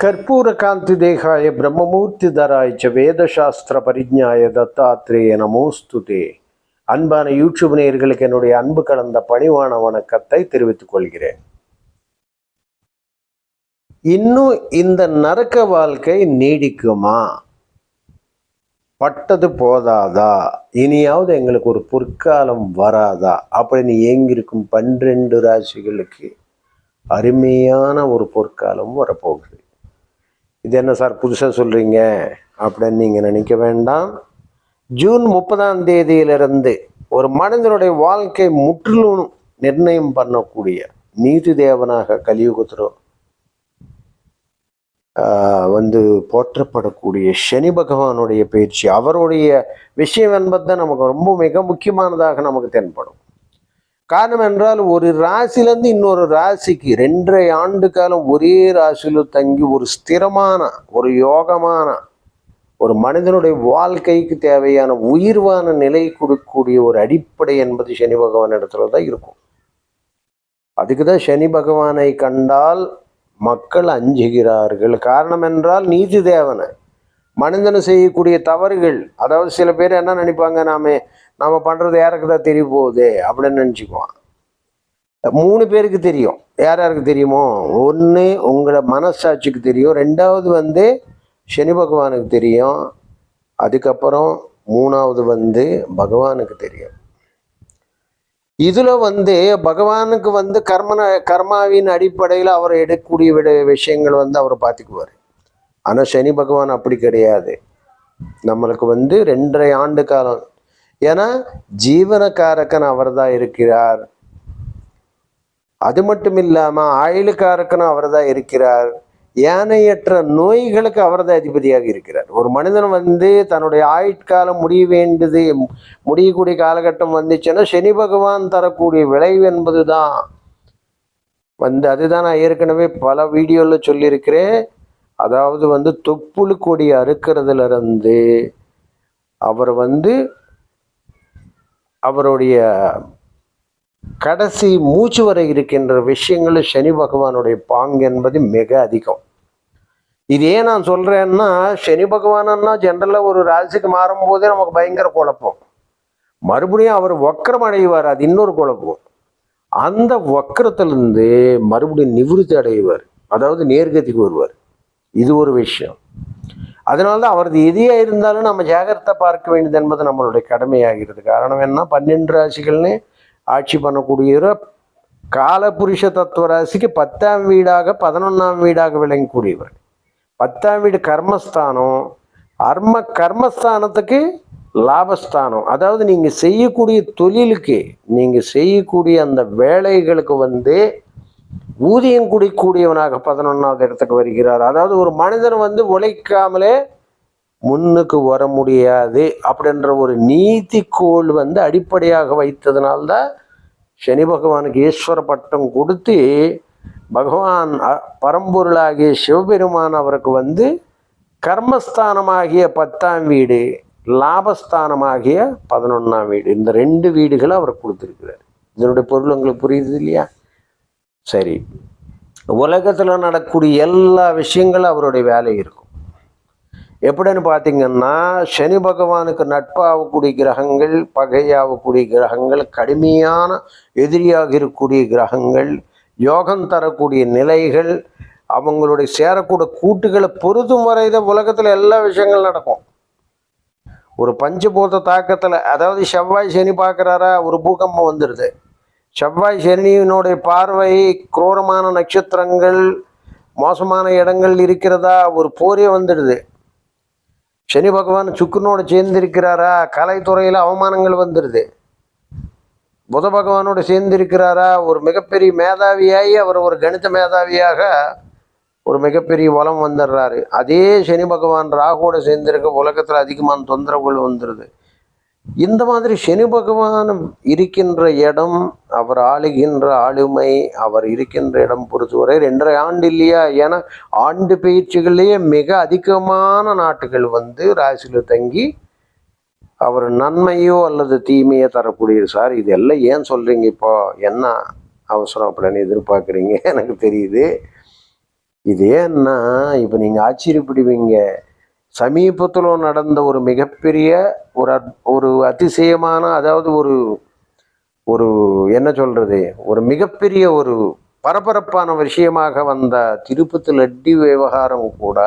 ಕರ್ಪೂರಕಾಂತಿ ದೇಹಾಯ பிரம்மமூர்த்திதராய ச வேதசாஸ்திர பரிஜாய தத்தாத்ரேய நமோஸ்துதே அன்பான யூடியூப் நேயர்களுக்கு என்னுடைய அன்பு கலந்த பணிவான வணக்கத்தை தெரிவித்துக் கொள்கிறேன் இன்னும் இந்த நரக்க வாழ்க்கை நீடிக்குமா பட்டது போதாதா? இனியாவது எங்களுக்கு ஒரு பொற்காலம் வராதா? அப்படின்னு ஏங்கிருக்கும் பன்னிரெண்டு ராசிகளுக்கு அருமையான ஒரு பொற்காலம் வரப்போகுது. இது என்ன சார் புதுசாக சொல்கிறீங்க அப்படின்னு நீங்கள் நினைக்க வேண்டாம். ஜூன் முப்பதாம் தேதியிலிருந்து ஒரு மனிதனுடைய வாழ்க்கை முற்றிலும் நிர்ணயம் பண்ணக்கூடிய நீதி தேவனாக கலியுகத்துறோம் வந்து போற்றப்படக்கூடிய சனி பகவானுடைய பயிற்சி அவருடைய விஷயம் என்பது தான் நமக்கு ரொம்ப மிக முக்கியமானதாக நமக்கு தென்படும். காரணம் என்றால் ஒரு ராசிலேருந்து இன்னொரு ராசிக்கு ரெண்டரை ஆண்டு காலம் ஒரே ராசியில் தங்கி ஒரு ஸ்திரமான ஒரு யோகமான ஒரு மனிதனுடைய வாழ்க்கைக்கு தேவையான உயிர்வான நிலை கொடுக்கக்கூடிய ஒரு அடிப்படை என்பது சனி பகவான் இடத்துல தான் இருக்கும். அதுக்கு தான் சனி பகவானை கண்டால் மக்கள் அஞ்சுகிறார்கள். காரணம் என்றால் நீதி தேவனை மனிதனை செய்யக்கூடிய தவறுகள் அதாவது சில பேர் என்ன நினைப்பாங்க நாம நாம பண்றது யாருக்கு தான் தெரிய போகுது? அப்படின்னு நினச்சிக்குவான். மூணு பேருக்கு தெரியும். யார் யாருக்கு தெரியுமோ? ஒன்று உங்களோட மனசாட்சிக்கு தெரியும். ரெண்டாவது வந்து சனி பகவானுக்கு தெரியும். அதுக்கப்புறம் மூணாவது வந்து பகவானுக்கு தெரியும். இதுல வந்து பகவானுக்கு வந்து கர்மன கர்மாவின் அடிப்படையில் அவர் எடுக்கக்கூடிய விட விஷயங்கள் வந்து அவர் பார்த்துக்குவார். ஆனால் சனி பகவான் அப்படி கிடையாது. நம்மளுக்கு வந்து ரெண்டரை ஆண்டு காலம். ஏன்னா ஜீவனக்காரக்கன் அவர் தான் இருக்கிறார். அது மட்டும் இல்லாமல் ஆயுளுக்காரக்கனும் அவர் தான் இருக்கிறார். யானையற்ற நோய்களுக்கு அவர் தான் அதிபதியாக இருக்கிறார். ஒரு மனிதன் வந்து தன்னுடைய ஆயுட்காலம் முடிய வேண்டியது முடியக்கூடிய காலகட்டம் வந்துச்சுன்னா சனி பகவான் தரக்கூடிய விளைவு என்பது தான் வந்து அதுதான் நான் ஏற்கனவே பல வீடியோவில் சொல்லியிருக்கிறேன். அதாவது வந்து தொப்புளு கொடி அறுக்கிறதுல இருந்து அவர் வந்து அவருடைய கடைசி மூச்சு வரை இருக்கின்ற விஷயங்கள் சனி பகவானுடைய பாங்கு என்பது மிக அதிகம். இது ஏன் நான் சொல்றேன்னா சனி பகவானன்னா ஜென்ரலாக ஒரு ராசிக்கு மாறும்போதே நமக்கு பயங்கர குழப்பம். மறுபடியும் அவர் வக்கரம் அடைவார் அது இன்னொரு குழப்பம். அந்த வக்கரத்திலிருந்து மறுபடியும் நிவிருத்தி அடைவார். அதாவது நேர்கதிக்கு வருவார். இது ஒரு விஷயம். அதனால்தான் அவரது எதியாக இருந்தாலும் நம்ம ஜாகிரத்தை பார்க்க வேண்டியது என்பது நம்மளுடைய கடமையாகிறது. காரணம் என்ன? பன்னெண்டு ராசிகள்னு ஆட்சி பண்ணக்கூடியவர் காலபுருஷ தத்துவ ராசிக்கு பத்தாம் வீடாக பதினொன்றாம் வீடாக விளங்கக்கூடியவர். பத்தாம் வீடு கர்மஸ்தானம். அர்ம கர்மஸ்தானத்துக்கு லாபஸ்தானம். அதாவது நீங்கள் செய்யக்கூடிய தொழிலுக்கு நீங்கள் செய்யக்கூடிய அந்த வேலைகளுக்கு வந்து ஊதியம் குடிக்கூடியவனாக பதினொன்றாவது இடத்துக்கு வருகிறார். அதாவது ஒரு மனிதன் வந்து உழைக்காமலே முன்னுக்கு வர முடியாது அப்படின்ற ஒரு நீதிக்கோள் வந்து அடிப்படையாக வைத்ததுனால்தான் சனி பகவானுக்கு ஈஸ்வர பட்டம் கொடுத்து பகவான் பரம்பொருளாகிய சிவபெருமான் அவருக்கு வந்து கர்மஸ்தானமாகிய பத்தாம் வீடு லாபஸ்தானமாகிய பதினொன்றாம் வீடு இந்த ரெண்டு வீடுகளை அவர் கொடுத்துருக்கிறார். இதனுடைய பொருள் உங்களுக்கு புரியுது இல்லையா? சரி. உலகத்தில் நடக்கக்கூடிய எல்லா விஷயங்களும் அவருடைய வேலை இருக்கும். எப்படின்னு பார்த்தீங்கன்னா சனி பகவானுக்கு நட்பாகக்கூடிய கிரகங்கள் பகையாகக்கூடிய கிரகங்கள் கடுமையான எதிரியாக இருக்கக்கூடிய கிரகங்கள் யோகம் தரக்கூடிய நிலைகள் அவங்களுடைய சேரக்கூட கூட்டுகளை பொருத்தும் வரை தான் உலகத்தில் எல்லா விஷயங்களும் நடக்கும். ஒரு பஞ்சபூத தாக்கத்தில் அதாவது செவ்வாய் சனி பார்க்குறாரா ஒரு பூகம்பம் வந்துடுது செவ்வாய் சனியினுடைய பார்வை குரூரமான நட்சத்திரங்கள் மோசமான இடங்கள் இருக்கிறதா ஒரு போரே வந்துடுது. சனி பகவான் சுக்குனோடு சேர்ந்திருக்கிறாரா? கலைத்துறையில் அவமானங்கள் வந்துடுது புத பகவானோடு சேர்ந்திருக்கிறாரா? ஒரு மிகப்பெரிய மேதாவியாகி அவர் ஒரு கணித மேதாவியாக ஒரு மிகப்பெரிய வளம் வந்துடுறாரு. அதே சனி பகவான் ராகுவோட சேர்ந்திருக்க உலகத்தில் அதிகமான தொந்தரவுகள் வந்துடுது இந்த மாதிரி சனி பகவான் இருக்கின்ற இடம் அவர் ஆளுகின்ற ஆளுமை அவர் இருக்கின்ற இடம் பொறுத்தவரை ரெண்டரை ஆண்டு இல்லையா? ஏன்னா ஆண்டு பயிற்சிகள்லேயே மிக அதிகமான நாட்டுகள் வந்து ராசியில் தங்கி அவர் நன்மையோ அல்லது தீமையோ தரக்கூடியது சார். இது எல்லாம் ஏன் சொல்கிறீங்க இப்போ? என்ன அவசரம் அப்படின்னு எதிர்பார்க்குறீங்க? எனக்கு தெரியுது. இது ஏன்னா இப்போ நீங்கள் ஆச்சரியப்படுவீங்க. சமீபத்தில் நடந்த ஒரு மிகப்பெரிய ஒரு ஒரு அதிசயமான அதாவது ஒரு ஒரு என்ன சொல்கிறது ஒரு மிகப்பெரிய ஒரு பரபரப்பான விஷயமாக வந்த திருப்பதி லட்டு விவகாரம் கூட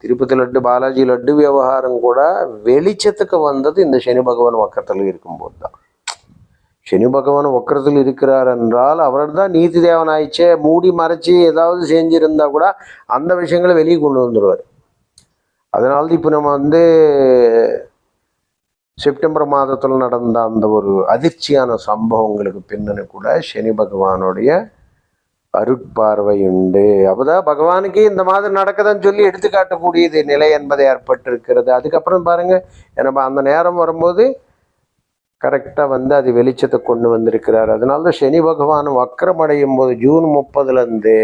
திருப்பதி லட்டு பாலாஜி லட்டு விவகாரம் கூட வெளிச்சத்துக்கு வந்தது இந்த சனி பகவான் வக்கத்தில் இருக்கும்போது தான். சனி பகவான் வக்கரத்தில் இருக்கிறார் என்றால் அவர் தான் நீதி தேவன் ஆயிடுச்சே மூடி மறைச்சி ஏதாவது செஞ்சிருந்தா கூட அந்த விஷயங்களை வெளியே கொண்டு வந்துடுவார் அதனால இப்போ நம்ம வந்து செப்டம்பர் மாதத்தில் நடந்த அந்த ஒரு அதிர்ச்சியான சம்பவங்களுக்கு பின்னணி கூட சனி பகவானுடைய அருட்பார்வை உண்டு. அப்பதான் பகவானுக்கு இந்த மாதிரி நடக்குதுன்னு சொல்லி எடுத்துக்காட்டக்கூடியது நிலை என்பது ஏற்பட்டிருக்கிறது. அதுக்கப்புறம் பாருங்க நம்ம அந்த நேரம் வரும்போது கரெக்டாக வந்து அது வெளிச்சத்தை கொண்டு வந்திருக்கிறார். அதனால சனி பகவான் வக்கரமடையும் போது ஜூன் முப்பதுலேருந்து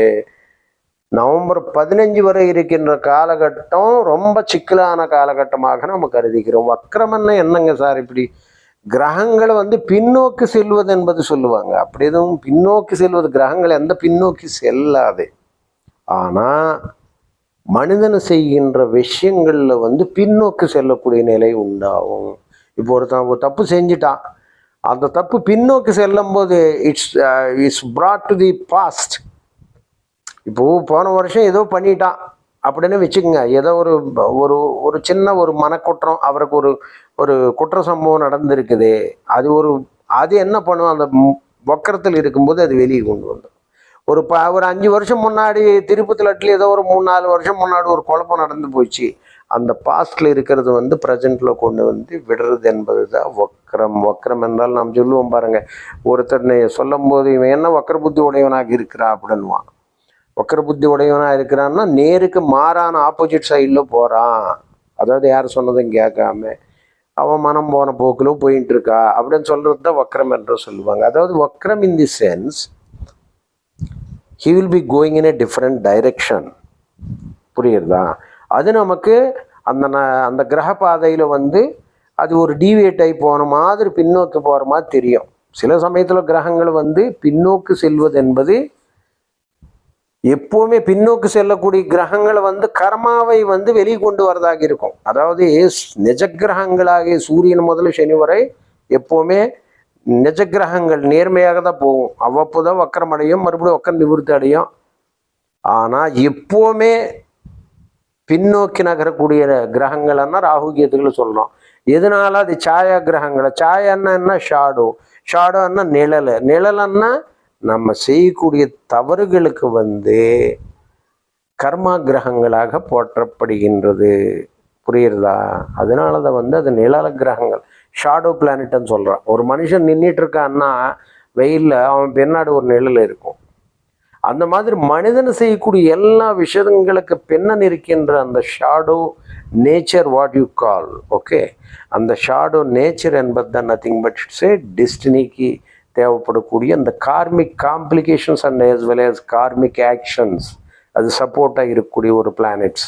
நவம்பர் பதினஞ்சு வரை இருக்கின்ற காலகட்டம் ரொம்ப சிக்கலான காலகட்டமாக நம்ம கருதிக்கிறோம் வக்கரம்னா என்னங்க சார் இப்படி? கிரகங்களை வந்து பின்னோக்கி செல்வது என்பது சொல்லுவாங்க. அப்படி எதுவும் பின்னோக்கி செல்வது கிரகங்கள் எந்த பின்னோக்கி செல்லாது. ஆனால் மனிதன் செய்கின்ற விஷயங்களில் வந்து பின்னோக்கி செல்லக்கூடிய நிலை உண்டாகும். இப்போ ஒருத்தன் ஒரு தப்பு செஞ்சிட்டான். அந்த தப்பு பின்னோக்கி செல்லும்போது it's it's brought to the past இப்போ போன வருஷம் ஏதோ பண்ணிட்டான் அப்படின்னு வச்சுக்கோங்க. ஏதோ ஒரு ஒரு ஒரு சின்ன ஒரு மனக்குற்றம் அவருக்கு ஒரு ஒரு குற்ற சம்பவம் நடந்திருக்குது. அது ஒரு அது என்ன பண்ணும்? அந்த வக்கரத்தில் இருக்கும்போது அது வெளியே கொண்டு வந்துடும். ஒரு ப ஒரு அஞ்சு வருஷம் முன்னாடி திருப்பதி லட்டில் ஏதோ ஒரு மூணு நாலு வருஷம் முன்னாடி ஒரு குழப்பம் நடந்து போச்சு. அந்த பாஸ்டில் இருக்கிறது வந்து ப்ரெசென்ட்ல கொண்டு வந்து விடுறது என்பது தான் வக்கரம். வக்கரம் என்றால் நாம் சொல்லுவோம் பாருங்கள் ஒருத்தர் சொல்லும் போது இவன் என்ன வக்கர புத்தி உடையவனாக இருக்கிறா அப்படின்வான் வக்கர புத்தி உடையவனா இருக்கிறான்னா நேருக்கு மாறான ஆப்போசிட் சைடில் போகிறான் அதாவது யார் சொன்னதும் கேட்காம அவன் மனம் போன போக்கில் போயிட்டு இருக்கா அப்படின்னு சொல்கிறது தான் வக்ரம் என்று சொல்லுவாங்க. அதாவது வக்ரம் in the sense he will be going in a different direction புரியுறதா அது நமக்கு அந்த ந- அந்த கிரக பாதையில் வந்து அது ஒரு டீவியேட் ஆகி போன மாதிரி பின்னோக்கி போகிற மாதிரி தெரியும். சில சமயத்தில் கிரகங்கள் வந்து பின்னோக்கு செல்வது என்பது எப்பவுமே பின்னோக்கு செல்லக்கூடிய கிரகங்களை வந்து கர்மாவை வந்து வெளியே கொண்டு வரதாக இருக்கும். அதாவது நிஜ கிரகங்களாகிய சூரியன் முதல்ல சனி வரை எப்பவுமே நிஜ கிரகங்கள் நேர்மையாக தான் போகும். அவ்வப்போதான் வக்கரம் அடையும் மறுபடியும் வக்கரம் நிவர்த்தி அடையும். ஆனால் எப்போவுமே பின்னோக்கி நகரக்கூடிய கிரகங்கள்னா ராகு கேத்துக்களை சொல்லணும் எதனால அது சாயா கிரகங்களை? சாயான்னா என்ன? ஷாடோ. ஷாடோன்னா நிழல். நிழலன்னா நம்ம செய்யக்கூடிய தவறுகளுக்கு வந்து கர்மா கிரகங்களாக போற்றப்படுகின்றது. புரியுறதா? அதனால தான் வந்து அது நிழல கிரகங்கள். ஷாடோ பிளானட்னு சொல்கிறான் ஒரு மனுஷன் நின்றுட்டு இருக்கான்னா வெயிலில் அவன் பின்னாடி ஒரு நிழல் இருக்கும். அந்த மாதிரி மனிதன் செய்யக்கூடிய எல்லா விஷயங்களுக்கு பின்னன் இருக்கின்ற அந்த shadow nature what you call okay அந்த ஷாடோ நேச்சர் என்பது தான் நத்திங் பட் இட்ஸ் ஏ டெஸ்டினிக்கு தேவைப்படக்கூடிய அந்த karmic complications and as well as karmic actions அது சப்போர்ட்டாக இருக்கக்கூடிய ஒரு பிளானட்ஸ்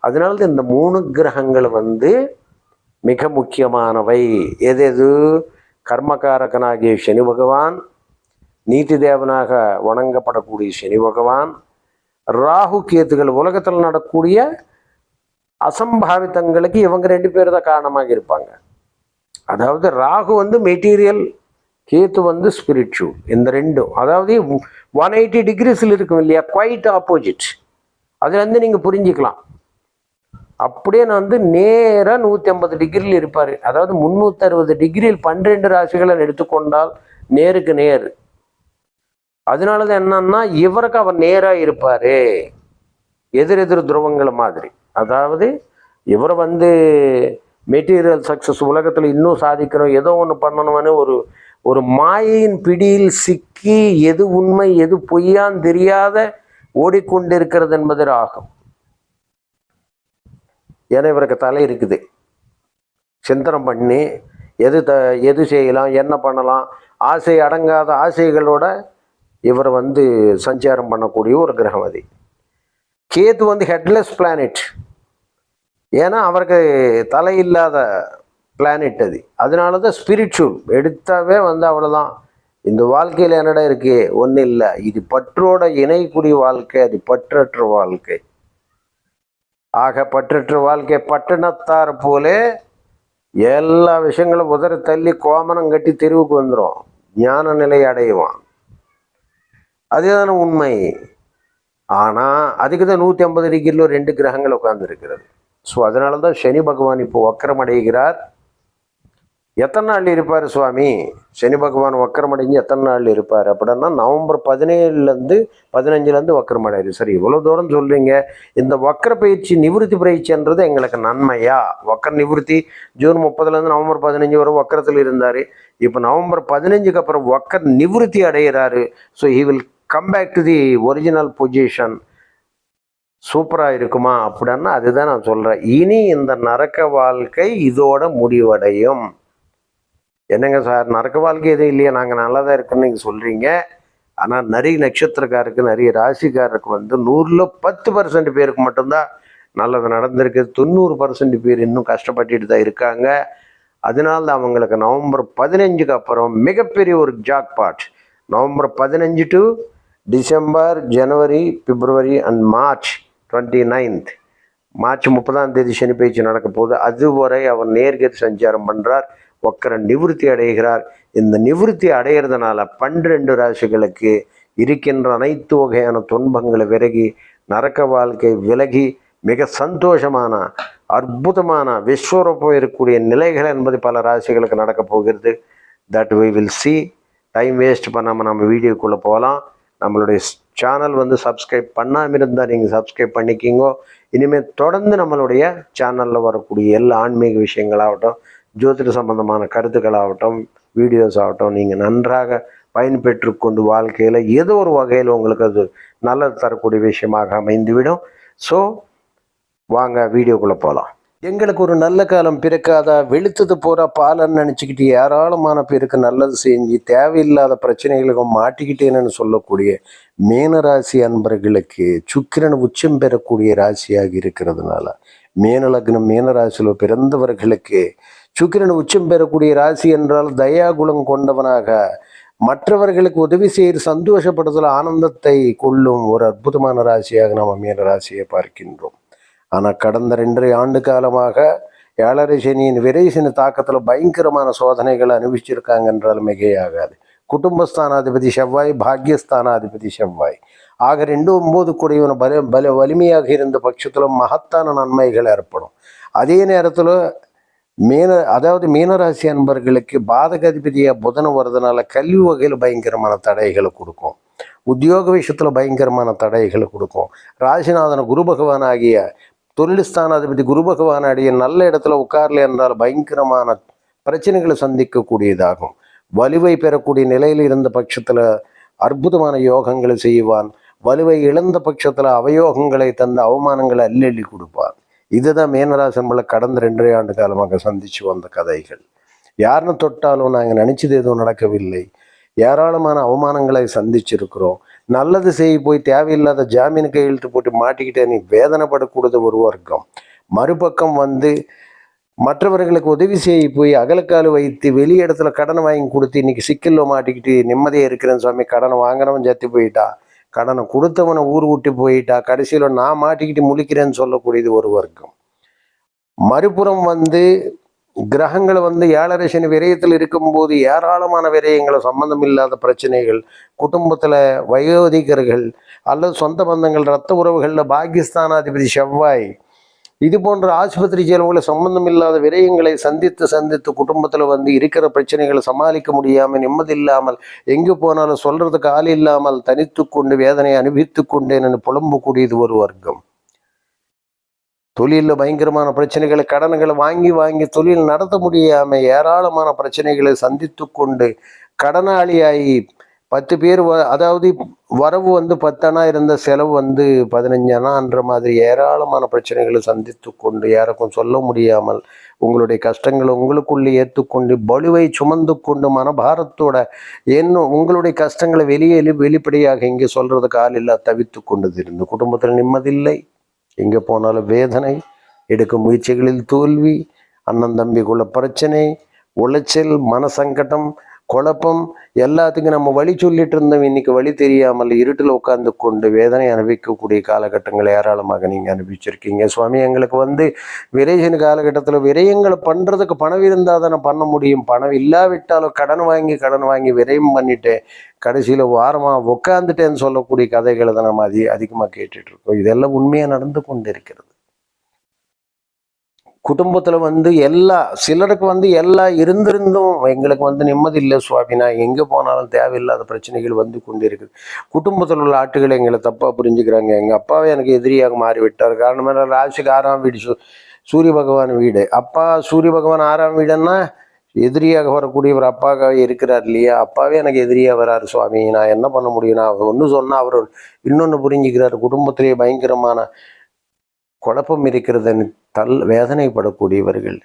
அதனால தான் இந்த மூணு கிரகங்கள் வந்து மிக முக்கியமானவை. எது எது? கர்மகாரகனாகிய சனி பகவான் நீதி தேவனாக வணங்கப்படக்கூடிய சனி பகவான் ராகு கேத்துகள் உலகத்தில் நடக்கக்கூடிய அசம்பாவிதங்களுக்கு இவங்க ரெண்டு பேர் தான் காரணமாக இருப்பாங்க. அதாவது ராகு வந்து மெட்டீரியல் கேத்து வந்து ஸ்பிரிச்சுவல் இந்த ரெண்டும். அதாவது ஒன் எயிட்டி டிகிரிஸில் இருக்கும் இல்லையா? குவைட் ஆப்போசிட் அதுலேருந்து நீங்கள் புரிஞ்சுக்கலாம். அப்படியே நான் வந்து நேராக நூற்றி ஐம்பது டிகிரியில் இருப்பார். அதாவது முந்நூற்றறுபது டிகிரியில் பன்னிரெண்டு ராசிகளை எடுத்துக்கொண்டால் நேருக்கு நேர். அதனால தான் என்னன்னா இவருக்கு அவர் நேராக இருப்பார். எதிர் எதிர் துருவங்கள் மாதிரி. அதாவது இவர் வந்து மெட்டீரியல் சக்ஸஸ் உலகத்தில் இன்னும் சாதிக்கணும் ஏதோ ஒன்று பண்ணணும்னு ஒரு ஒரு மாயையின் பிடியில் சிக்கி எது உண்மை எது பொய்யான்னு தெரியாத ஓடிக்கொண்டிருக்கிறது என்பது ராகம். ஏன்னா இவருக்கு தலை இருக்குது. சிந்தனம் பண்ணி எது த எது செய்யலாம் என்ன பண்ணலாம் ஆசை அடங்காத ஆசைகளோட இவர் வந்து சஞ்சாரம் பண்ணக்கூடிய ஒரு கிரகம் அது கேது வந்து ஹெட்லெஸ் பிளானட் ஏன்னா அவருக்கு தலை இல்லாத பிளானெட் அது. அதனால தான் ஸ்பிரிச்சுவல் எடுத்தாவே வந்து அவ்வளோதான் இந்த வாழ்க்கையில் என்னடா இருக்கு? ஒன்றும் இல்லை. இது பற்றோட இணைக்கூடிய வாழ்க்கை அது பற்றற்ற வாழ்க்கை. ஆக பற்றற்ற வாழ்க்கை பட்டணத்தார் போலே எல்லா விஷயங்களும் உதற தள்ளி கோமனம் கட்டி தெருவுக்கு வந்துடும் ஞான நிலை அடைவான். அதுதான உண்மை. ஆனால் அதுக்கு தான் நூற்றி ஐம்பது டிகிரியில் ரெண்டு கிரகங்கள் உட்கார்ந்துருக்கிறது. ஸோ அதனால தான் சனி பகவான் இப்போ வக்கரம் அடைகிறார். எத்தனை நாள் இருப்பார் சுவாமி? சனி பகவான் வக்கரமடைஞ்சு எத்தனை நாள் இருப்பார்? அப்படின்னா நவம்பர் பதினேழுலேருந்து பதினஞ்சுலேருந்து வக்கரம் சரி இவ்வளோ தூரம் சொல்கிறீங்க இந்த வக்கர பயிற்சி நிவிருத்தி பயிற்சின்றது எங்களுக்கு நன்மையா? வக்கர நிவிருத்தி ஜூன் முப்பதுலேருந்து நவம்பர் பதினஞ்சு வரை வக்கரத்தில் இருந்தார். இப்போ நவம்பர் பதினஞ்சுக்கு அப்புறம் வக்கர் நிவிருத்தி அடைகிறாரு. So he will come back to the original position சூப்பராக இருக்குமா? அப்படின்னா அதுதான் நான் சொல்கிறேன் இனி இந்த நரக்க வாழ்க்கை இதோட முடிவடையும். என்னங்க சார் நரக்க வாழ்க்கை எதுவும் இல்லையா? நாங்கள் நல்லா தான் இருக்குன்னு நீங்கள் சொல்கிறீங்க ஆனால் நிறைய நட்சத்திரக்காருக்கு நிறைய ராசிக்காரருக்கு வந்து நூறில் பத்து பர்சன்ட் பேருக்கு மட்டும்தான் நல்லது நடந்திருக்கு. தொண்ணூறு பர்சன்ட் பேர் இன்னும் கஷ்டப்பட்டுட்டு தான் இருக்காங்க. அதனால தான் அவங்களுக்கு நவம்பர் பதினஞ்சுக்கு அப்புறம் மிகப்பெரிய ஒரு ஜாக்பாட் நவம்பர் பதினஞ்சு to December January February and March twenty ninth March முப்பதாம் தேதி சனி பயிற்சி நடக்க போகுது. அதுவரை அவர் நேர்கதி சஞ்சாரம் பண்ணுறார் ஒக்கர நிவிருத்தி அடைகிறார். இந்த நிவிருத்தி அடைகிறதுனால பன்னிரெண்டு ராசிகளுக்கு இருக்கின்ற அனைத்து வகையான துன்பங்களை விலகி நரக்க வாழ்க்கை விலகி மிக சந்தோஷமான அற்புதமான விஸ்வரூபம் இருக்கக்கூடிய நிலைகள் என்பது பல ராசிகளுக்கு நடக்க போகிறது. That we will see time waste பண்ணாமல் நம்ம வீடியோக்குள்ளே போகலாம். நம்மளுடைய சேனல் வந்து சப்ஸ்கிரைப் பண்ணாமல் இருந்தால் நீங்கள் சப்ஸ்கிரைப் பண்ணிக்கிங்கோ. இனிமேல் தொடர்ந்து நம்மளுடைய சேனலில் வரக்கூடிய எல்லா ஆன்மீக விஷயங்களாகட்டும் ஜோதிட சம்பந்தமான கருத்துக்களாகட்டும் வீடியோஸ் ஆகட்டும் நீங்கள் நன்றாக பயன்பெற்று கொண்டு வாழ்க்கையில் ஏதோ ஒரு வகையில் உங்களுக்கு அது நல்லது தரக்கூடிய விஷயமாக அமைந்துவிடும். ஸோ வாங்க வீடியோக்குள்ளே போகலாம் எங்களுக்கு ஒரு நல்ல காலம் பிறக்காதா வெளுத்தது போகிற பாலன்னு நினச்சிக்கிட்டு ஏராளமான பேருக்கு நல்லது செஞ்சு தேவையில்லாத பிரச்சனைகளுக்கு மாட்டிக்கிட்டேன்னு சொல்லக்கூடிய மீனராசி அன்பர்களுக்கு சுக்கிரன் உச்சம் பெறக்கூடிய ராசியாக இருக்கிறதுனால மேனலக்னம் மேனராசியில் மீனராசியில் பிறந்தவர்களுக்கு சுக்கிரன் உச்சம் பெறக்கூடிய ராசி என்றால் தயாகுலம் கொண்டவனாக. மற்றவர்களுக்கு உதவி செய்து சந்தோஷப்படுதல் ஆனந்தத்தை கொள்ளும் ஒரு அற்புதமான ராசியாக நாம் மீன ராசியை பார்க்கின்றோம். ஆனால் கடந்த ரெண்டரை ஆண்டு காலமாக ஏழரை சனியின் விரைசின தாக்கத்தில் பயங்கரமான சோதனைகளை அனுபவிச்சிருக்காங்க என்றால் மிகையாகாது. குடும்பஸ்தானாதிபதி செவ்வாய் பாக்யஸ்தானாதிபதி செவ்வாய். ஆக ரெண்டு ஒம்பது கூடியவன் பல பல வலிமையாக இருந்த பட்சத்தில் மகத்தான நன்மைகள் ஏற்படும். அதே நேரத்தில் மீன அதாவது மீனராசி அன்பர்களுக்கு பாதக அதிபதியாக புதன் வர்றதுனால கல்வி வகையில் பயங்கரமான தடைகளை கொடுக்கும். உத்தியோக விஷயத்தில் பயங்கரமான தடைகளை கொடுக்கும். ராசிநாதன குரு பகவான் ஆகிய தொழில் அதிபதி குரு பகவான் அடைய நல்ல இடத்துல உட்கார்ல என்றால் பயங்கரமான பிரச்சனைகளை சந்திக்கக்கூடியதாகும். வலுவை பெறக்கூடிய நிலையில் இருந்த பட்சத்தில் அற்புதமான யோகங்களை செய்வான். வலுவை இழந்த பட்சத்தில் அவயோகங்களை தந்த அவமானங்களை அள்ளி அள்ளி கொடுப்பான். இதுதான் மீனராசம்பளை கடந்த ரெண்டரை ஆண்டு காலமாக சந்திச்சு வந்த கதைகள். யாருன்னு தொட்டாலும் நாங்கள் நினைச்சது எதுவும் நடக்கவில்லை. ஏராளமான அவமானங்களை சந்திச்சிருக்கிறோம். நல்லது செய்ய போய் தேவையில்லாத ஜாமீன் கையெழுத்து போட்டு மாட்டிக்கிட்டே நீ வேதனைப்படக்கூடாது ஒரு வர்க்கம். மறுபக்கம் வந்து மற்றவர்களுக்கு உதவி செய்ய போய் அகலக்கால் வைத்து வெளி இடத்துல கடனை வாங்கி கொடுத்து இன்னைக்கு சிக்கலில் மாட்டிக்கிட்டு நிம்மதியாக இருக்கிறேன் சுவாமி. கடனை வாங்கினவன் ஜத்தி போயிட்டா. கடனை கொடுத்தவனை ஊர் விட்டு போயிட்டா கடைசியில் நான் மாட்டிக்கிட்டு முழிக்கிறேன்னு சொல்லக்கூடியது ஒரு வர்க்கம். மறுபுறம் வந்து கிரகங்கள் வந்து ஏழரை சனி விரயத்தில் இருக்கும்போது ஏராளமான விரயங்களை சம்பந்தம் இல்லாத பிரச்சனைகள் குடும்பத்தில் வயோதிகர்கள் அல்லது சொந்த பந்தங்கள் இரத்த உறவுகளில் பாகிஸ்தானாதிபதி செவ்வாய் இது போன்ற ஆஸ்பத்திரி செலவுகள் சம்பந்தம் இல்லாத விரயங்களை சந்தித்து சந்தித்து குடும்பத்தில் வந்து இருக்கிற பிரச்சனைகளை சமாளிக்க முடியாமல் நிம்மதி இல்லாமல் எங்கே போனாலும் சொல்றதுக்கு ஆள் இல்லாமல் தனித்து கொண்டு வேதனையை அனுபவித்து கொண்டேன் புலம்பக்கூடியது ஒரு வர்க்கம். தொழிலில் பயங்கரமான பிரச்சனைகளை கடன்களை வாங்கி வாங்கி தொழில் நடத்த முடியாமல் ஏராளமான பிரச்சனைகளை சந்தித்து கொண்டு கடனாளியாகி பத்து பேர் வ அதாவது வரவு வந்து பத்தனா இருந்த செலவு வந்து பதினஞ்சானான்ற மாதிரி ஏராளமான பிரச்சனைகளை சந்தித்து கொண்டு யாருக்கும் சொல்ல முடியாமல் உங்களுடைய கஷ்டங்களை உங்களுக்குள்ளே ஏற்றுக்கொண்டு பலுவை சுமந்து கொண்டு மனபாரத்தோட என்ன உங்களுடைய கஷ்டங்களை வெளியே வெளிப்படையாக இங்கே சொல்றதுக்கு ஆள் இல்லா தவித்து கொண்டது இருந்து. குடும்பத்தில் நிம்மதியில்லை. எங்கே போனாலும் வேதனை எடுக்கும் முயற்சிகளில் தோல்வி அண்ணன் தம்பிக்குள்ள பிரச்சனை உளைச்சல் மனசங்கடம் குழப்பம் எல்லாத்துக்கும் நம்ம வழி சொல்லிட்டு இருந்தோம் இன்னைக்கு வழி தெரியாமல் இருட்டில் உட்கார்ந்து கொண்டு வேதனை அனுபவிக்கக்கூடிய காலகட்டங்களை ஏராளமாக நீங்கள் அனுபவிச்சிருக்கீங்க. சுவாமி எங்களுக்கு வந்து விரைஜன காலகட்டத்தில் விரயங்களை பண்ணுறதுக்கு பணம் இருந்தால் தானே பண்ண முடியும். பணம் இல்லாவிட்டாலும் கடன் வாங்கி கடன் வாங்கி விரயம் பண்ணிட்டு கடைசியில் வாரமாக உட்காந்துட்டேன்னு சொல்லக்கூடிய கதைகளை தான் நம்ம அதிக அதிகமாக கேட்டுட்ருக்கோம் இதெல்லாம் உண்மையாக நடந்து கொண்டு இருக்கிறது குடும்பத்தில் வந்து எல்லா சிலருக்கு வந்து எல்லாம் இருந்திருந்தும் எங்களுக்கு வந்து நிம்மதி இல்லை சுவாமி. நான் எங்கே போனாலும் தேவையில்லாத பிரச்சனைகள் வந்து கொண்டு இருக்குது குடும்பத்தில் உள்ள ஆட்டுகள் எங்களை தப்பாக புரிஞ்சுக்கிறாங்க. எங்கள் அப்பாவே எனக்கு எதிரியாக மாறி விட்டார் காரணம் என்ன? ராசிக்கு ஆறாம் வீடு. சூ- சூரிய பகவான் வீடு. அப்பா சூரிய பகவான் ஆறாம் வீடுன்னா எதிரியாக வரக்கூடியவர் அப்பாக இருக்கிறார் இல்லையா? அப்பாவே எனக்கு எதிரியாக வராரு சுவாமி. நான் என்ன பண்ண முடியும்? நான் ஒன்று சொன்னால் அவர் இன்னொன்று புரிஞ்சுக்கிறார். குடும்பத்திலேயே பயங்கரமான குழப்பம் இருக்கிறதுன்னு தல் வேதனைப்படக்கூடியவர்கள்.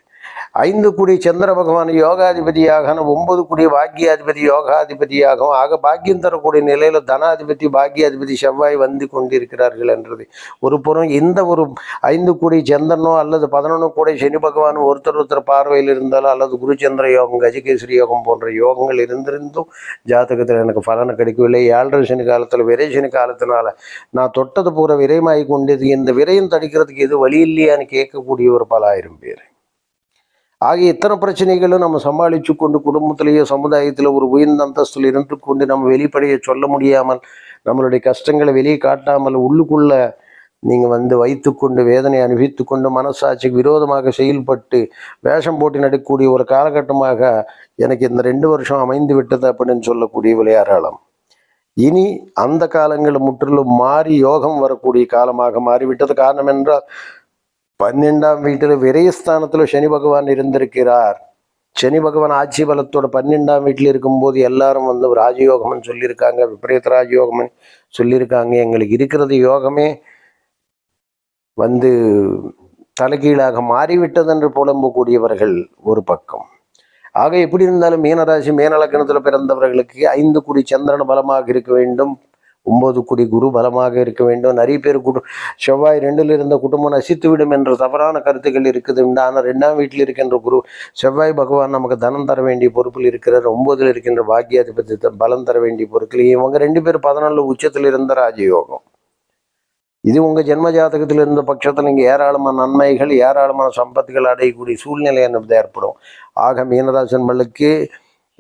ஐந்து குடி சந்திர பகவான் யோகாதிபதியாக ஒன்பது குடி பாக்கியாதிபதி யோகாதிபதியாகவும் ஆக பாக்கியம் தரக்கூடிய நிலையில தனாதிபதி பாக்கியாதிபதி செவ்வாய் வந்து கொண்டிருக்கிறார்கள் என்றது. ஒரு புறம் இந்த ஒரு ஐந்து குடி சந்திரனோ அல்லது பதினொன்று கூட சனி பகவான் ஒருத்தர் ஒருத்தர் பார்வையில் இருந்தாலும் அல்லது குருச்சந்திர யோகம் கஜகேசரி யோகம் போன்ற யோகங்கள் இருந்திருந்தும் ஜாதகத்தில் எனக்கு பலனை கிடைக்கவில்லை. ஏழரை சனி காலத்தில் விரை சனி காலத்தினால நான் தொட்டது பூரா விரயமாகி கொண்டது இந்த விரயம் தடுக்கிறதுக்கு எது வழி இல்லையான்னு கேட்கக்கூடிய ஒரு பல ஆயிரம் பேர். ஆகிய இத்தனை பிரச்சனைகளும் நம்ம சமாளித்து கொண்டு குடும்பத்திலேயோ சமுதாயத்தில் ஒரு உயர்ந்த அந்தஸ்தில் இருந்து கொண்டு நம்ம வெளிப்படையை சொல்ல முடியாமல் நம்மளுடைய கஷ்டங்களை வெளியே காட்டாமல் உள்ளுக்குள்ள நீங்கள் வந்து வைத்துக்கொண்டு வேதனை அனுபவித்து கொண்டு மனசாட்சிக்கு விரோதமாக செயல்பட்டு வேஷம் போட்டு நடக்கக்கூடிய ஒரு காலகட்டமாக எனக்கு இந்த ரெண்டு வருஷம் அமைந்து விட்டது அப்படின்னு சொல்லக்கூடிய விளையாடலாம் இனி அந்த காலங்கள் முற்றிலும் மாறி யோகம் வரக்கூடிய காலமாக மாறிவிட்டது. காரணம் என்றால் பன்னெண்டாம் வீட்டில் விரயஸ்தானத்தில் சனி பகவான் இருந்திருக்கிறார். சனி பகவான் ஆட்சி பலத்தோட பன்னெண்டாம் வீட்டில் இருக்கும்போது எல்லாரும் வந்து ராஜயோகம்னு சொல்லியிருக்காங்க விபரீத ராஜயோகம்னு சொல்லியிருக்காங்க. எங்களுக்கு இருக்கிறது யோகமே வந்து தலைகீழாக மாறிவிட்டதென்று புலம்பக்கூடியவர்கள் ஒரு பக்கம். ஆக எப்படி இருந்தாலும் மீனராசி மீனலக்கணத்தில் பிறந்தவர்களுக்கு ஐந்து குடி சந்திரன் பலமாக இருக்க வேண்டும். ஒன்பது கோடி குரு பலமாக இருக்க வேண்டும். நிறைய பேர் குடு செவ்வாய் ரெண்டில் இருந்த குடும்பம் நசித்து விடும் என்ற தவறான கருத்துக்கள் இருக்குது. ஆனால் ரெண்டாம் வீட்டில் இருக்கின்ற குரு செவ்வாய் பகவான் நமக்கு தனம் தர வேண்டிய பொறுப்பில் இருக்கிறார். ஒன்பதில் இருக்கின்ற பாக்கியாதிபத்தி பலம் தர வேண்டிய பொருட்கள் இவங்க ரெண்டு பேர் பதினாலு உச்சத்தில் இருந்த ராஜயோகம். இது உங்க ஜென்ம ஜாதகத்தில் இருந்த பட்சத்தில் இங்கே ஏராளமான நன்மைகள் ஏராளமான சம்பத்துகள் அடையக்கூடிய சூழ்நிலை என்பது ஏற்படும். ஆக மீனராசன்களுக்கு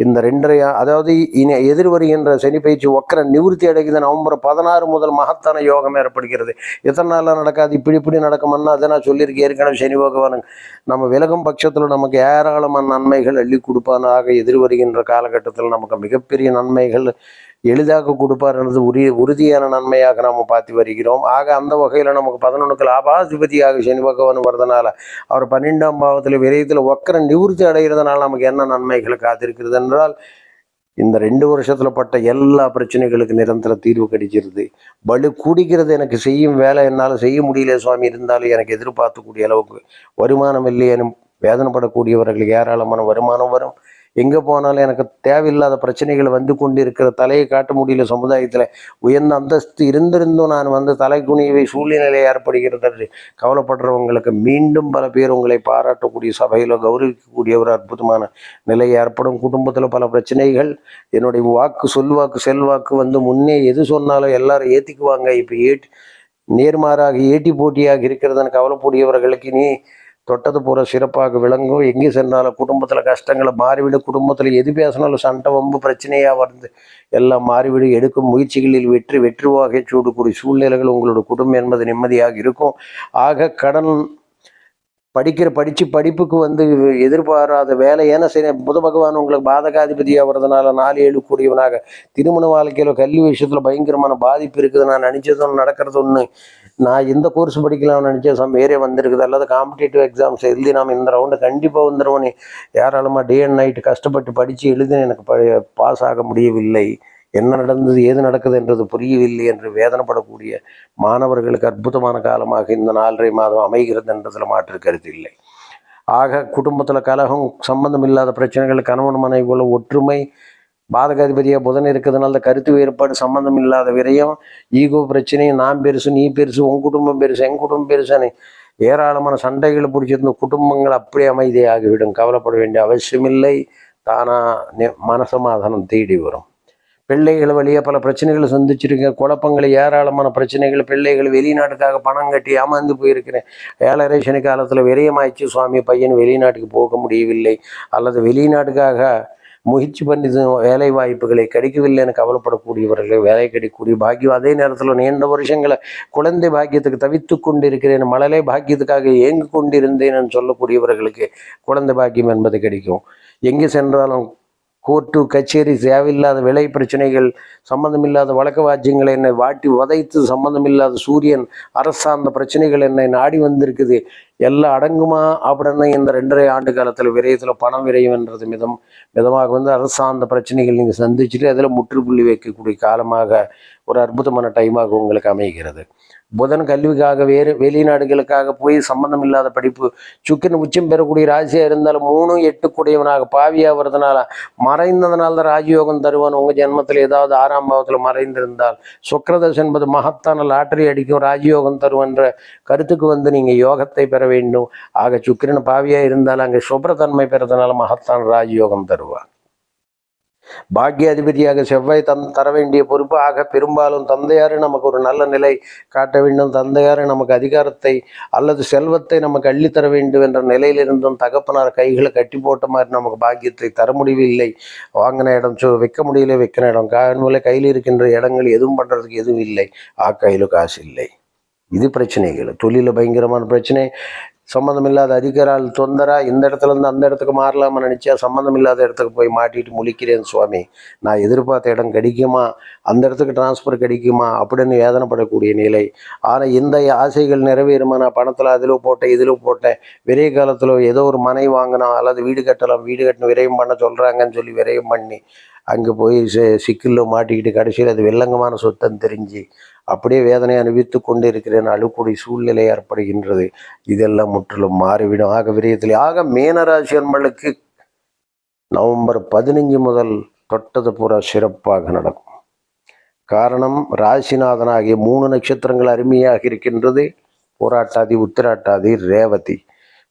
இந்த ரெண்டரை அதாவது இனி எதிர் வருகின்ற சனி பயிற்சி ஒக்கர நிவர்த்தி அடைக்குது நவம்பர் பதினாறு முதல் மகத்தான யோகம் ஏற்படுகிறது. எத்தனை நாளில் நடக்காது? இப்படி இப்படி நடக்கும்னா அதை நான் சொல்லியிருக்கேன். ஏற்கனவே சனி பகவானுங்க நம்ம விலகும் பட்சத்தில் நமக்கு ஏராளமான நன்மைகள் அள்ளி கொடுப்பானாக எதிர் வருகின்ற காலகட்டத்தில் நமக்கு மிகப்பெரிய நன்மைகள் எளிதாக கொடுப்பார் என்பது உரிய உறுதியான நன்மையாக நாம் பார்த்து வருகிறோம். ஆக அந்த வகையில் நமக்கு பதினொன்றுக்கு லாபாதிபதியாக சனி பகவான் வரதுனால அவர் பன்னெண்டாம் பாவத்தில் விரயத்தில் ஒக்கர நிவர்த்தி அடைகிறதுனால நமக்கு என்ன நன்மைகள் காத்திருக்கிறது என்றால் இந்த ரெண்டு வருஷத்தில் பட்ட எல்லா பிரச்சனைகளுக்கு நிரந்தர தீர்வு கிடைச்சிருது பலு கூடிக்கிறது எனக்கு செய்யும் வேலை என்னால் செய்ய முடியல சுவாமி இருந்தாலும் எனக்கு எதிர்பார்க்கக்கூடிய அளவுக்கு வருமானம் இல்லையேனும் வேதனைப்படக்கூடியவர்களுக்கு ஏராளமான வருமானம் வரும். எங்கே போனாலும் எனக்கு தேவையில்லாத பிரச்சனைகள் வந்து கொண்டு இருக்கிற தலையை காட்ட முடியல சமுதாயத்தில். உயர்ந்த அந்தஸ்து இருந்திருந்தும் நான் வந்து தலை குனிவை சூழ்நிலை ஏற்படுகிறது கவலைப்படுறவங்களுக்கு மீண்டும் பல பேர் உங்களை பாராட்டக்கூடிய சபையில் கௌரவிக்கக்கூடிய ஒரு அற்புதமான நிலை ஏற்படும். குடும்பத்தில் பல பிரச்சனைகள். என்னுடைய வாக்கு சொல்வாக்கு செல்வாக்கு வந்து முன்னே எது சொன்னாலும் எல்லாரும் ஏற்றிக்குவாங்க இப்போ ஏட்டி நேர்மாறாக ஏட்டி போட்டியாக இருக்கிறதுன்னு கவலைக்கூடியவர்களுக்கு நீ தொட்டது பூரா சிறப்பாக விளங்கும் எங்கே சென்றாலும் குடும்பத்தில் கஷ்டங்களை மாறிவிடும் குடும்பத்தில் எது பேசினாலும் சண்டை வம்பு பிரச்சனையாக வந்து எல்லாம் மாறிவிடும் எடுக்கும் முயற்சிகளில் வெற்றி வெற்றுவாக சூடக்கூடிய சூழ்நிலைகள் உங்களோட குடும்பம் என்பது நிம்மதியாக இருக்கும். ஆக கடன் படிக்கிற படித்து படிப்புக்கு வந்து எதிர்பாராத வேலை. ஏன்னா சரி புத பகவான் உங்களுக்கு பாதகாதிபதியாக வர்றதுனால நாலு ஏழு கூடியவனாக. திருமண வாழ்க்கையில் கல்வி விஷயத்தில் பயங்கரமான பாதிப்பு இருக்குது. நான் நினச்சது ஒன்று நடக்கிறது ஒன்று நான் இந்த கோர்ஸ் படிக்கலாம்னு நினச்சேன் சம் வேறே வந்திருக்குது. அல்லது காம்படிட்டிவ் எக்ஸாம்ஸ் எழுதி நாம் இந்த ரவுண்டு கண்டிப்பாக வந்துடுவோனே ஏராளமாக டே அண்ட் நைட்டு கஷ்டப்பட்டு படித்து எழுதி எனக்கு ப பாஸ் ஆக முடியவில்லை. என்ன நடந்தது ஏது நடக்குது என்றது புரியவில்லை என்று வேதனைப்படக்கூடிய மாணவர்களுக்கு அற்புதமான காலமாக இந்த நாலரை மாதம் அமைகிறது என்றதில் மாற்று கருத்து இல்லை. ஆக குடும்பத்தில் கலகம் சம்பந்தம் இல்லாத பிரச்சனைகள் கணவன் மனைவிக்குள்ள ஒற்றுமை பாதகாதிபதியாக புதன் இருக்கிறதுனால அந்த கருத்து வேறுபாடு சம்பந்தம் இல்லாத விரயம் ஈகோ பிரச்சனை நான் பெருசு நீ பெருசு உன் குடும்பம் பெருசு என் குடும்பம் பெருசுன்னு ஏராளமான சண்டைகளை பிடிச்சிருந்த குடும்பங்கள் அப்படியே அமைதியாகிவிடும். கவலைப்பட வேண்டிய அவசியமில்லை. தானாக நெ- மனசமாதானம் தேடி வரும். பிள்ளைகள் வழியாக பல பிரச்சனைகளை சந்திச்சிருக்கேன். குழப்பங்கள் ஏராளமான பிரச்சனைகள் பிள்ளைகள் வெளிநாட்டுக்காக பணம் கட்டி ஏமாந்து போயிருக்கிறேன். ஏழரை சனி காலத்தில் விரயமாயிடுச்சு. சுவாமி பையன் வெளிநாட்டுக்கு போக முடியவில்லை. அல்லது வெளிநாட்டுக்காக முயற்சி பண்ணி வேலை வாய்ப்புகளை கிடைக்கவில்லைன்னு கவலைப்படக்கூடியவர்கள் வேலை கிடைக்கக்கூடிய பாக்கியம் அதே நேரத்தில் நீண்ட வருஷங்களை குழந்தை பாக்கியத்துக்கு தவித்து கொண்டிருக்கிறேன் மழலை பாக்கியத்துக்காக ஏங்கு கொண்டிருந்தேன் சொல்லக்கூடியவர்களுக்கு குழந்தை பாக்கியம் என்பது கிடைக்கும். எங்கே சென்றாலும் கோர்ட்டு கச்சேரி தேவையில்லாத விலை பிரச்சனைகள் சம்பந்தமில்லாத வழக்க வாஜ்யங்கள் என்னை வாட்டி உதைத்து சம்பந்தமில்லாத சூரியன் அரசாந்த பிரச்சனைகள் என்னை நாடி வந்திருக்குது. எல்லாம் அடங்குமா? அப்படின்னு இந்த ரெண்டரை ஆண்டு காலத்தில் விரயத்தில் பணம் விரையும்ன்றது மிதம் மிதமாக வந்து அரசாந்த பிரச்சனைகள் நீங்கள் சந்திச்சுட்டு அதில் முற்றுப்புள்ளி வைக்கக்கூடிய காலமாக ஒரு அற்புதமான டைமாக உங்களுக்கு அமைகிறது. புதன் கல்விக்காக வேறு வெளிநாடுகளுக்காக போய் சம்பந்தம் இல்லாத படிப்பு சுக்கின் உச்சம் பெறக்கூடிய ராசியாக இருந்தாலும் மூணு எட்டு கூடியவனாக பாவியாக வருதுனால மறைந்ததுனால தான் ராஜயோகம் தருவான். உங்கள் ஜென்மத்தில் ஏதாவது ஆறாம் பாவத்தில் மறைந்திருந்தால் சுக்கரதஸ் என்பது மகத்தான லாட்டரி அடிக்கும் ராஜயோகம் தருவன்ற கருத்துக்கு வந்து நீங்கள் யோகத்தை பெற வேண்டும். ஆக சுக்கிரன் பாவியாக இருந்தால் அங்கே சுப்ரதன்மை பெறதுனால மகத்தான ராஜயோகம் தருவான் பாக்கியாதிபதியாக செவ்வாய் தந் தர வேண்டிய பொறுப்பு. ஆக பெரும்பாலும் தந்தையாரு நமக்கு ஒரு நல்ல நிலை காட்ட வேண்டும். தந்தையாரு நமக்கு அதிகாரத்தை அல்லது செல்வத்தை நமக்கு அள்ளித்தர வேண்டும் என்ற நிலையிலிருந்தும் தகப்பனார் கைகளை கட்டி போட்ட மாதிரி நமக்கு பாக்கியத்தை தர முடியவில்லை. வாங்கின இடம் சு வைக்க முடியல வைக்கிற இடம். காரணமில்லை கையில் இருக்கின்ற இடங்கள் எதுவும் பண்ணுறதுக்கு எதுவும் இல்லை. ஆ கையில் காசு இல்லை. இது பிரச்சனைகள் தொழிலில் பயங்கரமான பிரச்சனை. சம்மந்தமில்லாத அதிகாரால் தொந்தரா இந்த இடத்துல இருந்து அந்த இடத்துக்கு மாறலாமா நினச்சா சம்மந்தம் இல்லாத இடத்துக்கு போய் மாட்டிட்டு முழிக்கிறேன் சுவாமி. நான் எதிர்பார்த்த இடம் கிடைக்குமா? அந்த இடத்துக்கு டிரான்ஸ்ஃபர் கிடைக்குமா? அப்படின்னு வேதனைப்படக்கூடிய நிலை. ஆனால் இந்த ஆசைகள் நிறைவேறுமா? நான் பணத்தில் அதில் போட்டேன் இதில் போட்டேன். விரைய காலத்தில் ஏதோ ஒரு மனை வாங்கினோம் அல்லது வீடு கட்டலாம் வீடு கட்டணும் விரயம் பண்ண சொல்கிறாங்கன்னு சொல்லி விரயம் பண்ணி அங்கே போய் சி சிக்கலில் மாட்டிக்கிட்டு கடைசியில் அது வெள்ளங்கமான சொத்தம் தெரிஞ்சு அப்படியே வேதனை அனுபவித்து கொண்டு இருக்கிறேன் அழுக்கூடிய சூழ்நிலை ஏற்படுகின்றது. இதெல்லாம் முற்றிலும் மாறிவிடும். ஆக விரயத்தில் ஆக மீனராசி அன்பர்களுக்கு நவம்பர் பதினஞ்சு முதல் தொட்டது பூரா சிறப்பாக நடக்கும். காரணம் ராசிநாதனாகிய மூணு நட்சத்திரங்கள் அருமையாக இருக்கின்றது. போராட்டாதி உத்திராட்டாதி ரேவதி.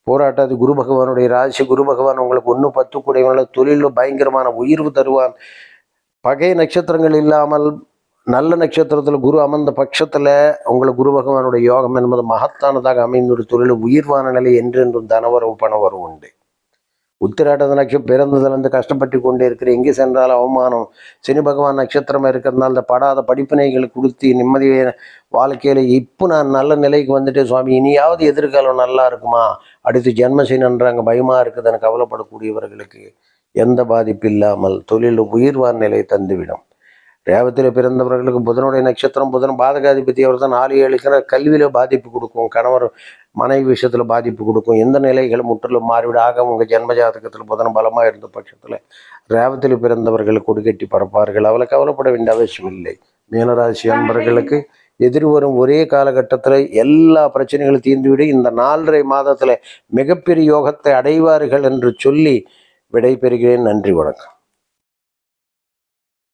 போராட்டாதி குரு பகவானுடைய ராசி குரு பகவான் உங்களுக்கு ஒன்று பத்து கூடியவங்கள தொழிலில் பயங்கரமான உயர்வு தருவான் பகை நட்சத்திரங்கள் இல்லாமல் நல்ல நட்சத்திரத்தில் குரு அமர்ந்த பட்சத்தில் உங்களுக்கு குரு பகவானுடைய யோகம் என்பது மகத்தானதாக அமைந்த ஒரு தொழில் உயிர்வான நிலை என்றென்றும் தனவரவு பணவரவு உண்டு. உத்திராட்ட நட்சத்திரம் பிறந்ததுலேருந்து கஷ்டப்பட்டு கொண்டே இருக்கிற எங்கே சென்றாலும் அவமானம்? சனி பகவான் நட்சத்திரமாக இருக்கிறதுனால இந்த படாத படிப்பினைகளை கொடுத்து நிம்மதியை வாழ்க்கையில் இப்போ நான் நல்ல நிலைக்கு வந்துட்டேன் சுவாமி. இனியாவது எதிர்காலம் நல்லா இருக்குமா? அடுத்து ஜென்மசீனன்றாங்க பயமாக இருக்குதுன்னு கவலைப்படக்கூடியவர்களுக்கு எந்த பாதிப்பு இல்லாமல் தொழில் உயிர்வார் நிலை தந்துவிடும். ரேவத்தில் பிறந்தவர்களுக்கு புதனுடைய நட்சத்திரம் புதன் பாதகாதிபதி அவர் தான் நாலு ஏழுக்கிற கல்வியில் பாதிப்பு கொடுக்கும் கணவர் மனைவி விஷயத்தில் பாதிப்பு கொடுக்கும். எந்த நிலைகள் முற்றிலும் மாறிவிட ஆக உங்கள் ஜென்ம ஜாதகத்தில் புதன் பலமாக இருந்த பட்சத்தில் ரேவத்தில் பிறந்தவர்கள் கொடிகட்டி பறப்பார்கள். அவளை கவலைப்பட வேண்டிய அவசியம் இல்லை. மீனராசி அன்பர்களுக்கு எதிர்வரும் ஒரே காலகட்டத்தில் எல்லா பிரச்சனைகளும் தீர்ந்துவிட. இந்த நாலரை மாதத்தில் மிகப்பெரிய யோகத்தை அடைவார்கள் என்று சொல்லி விடைபெறுகிறேன். நன்றி வணக்கம்.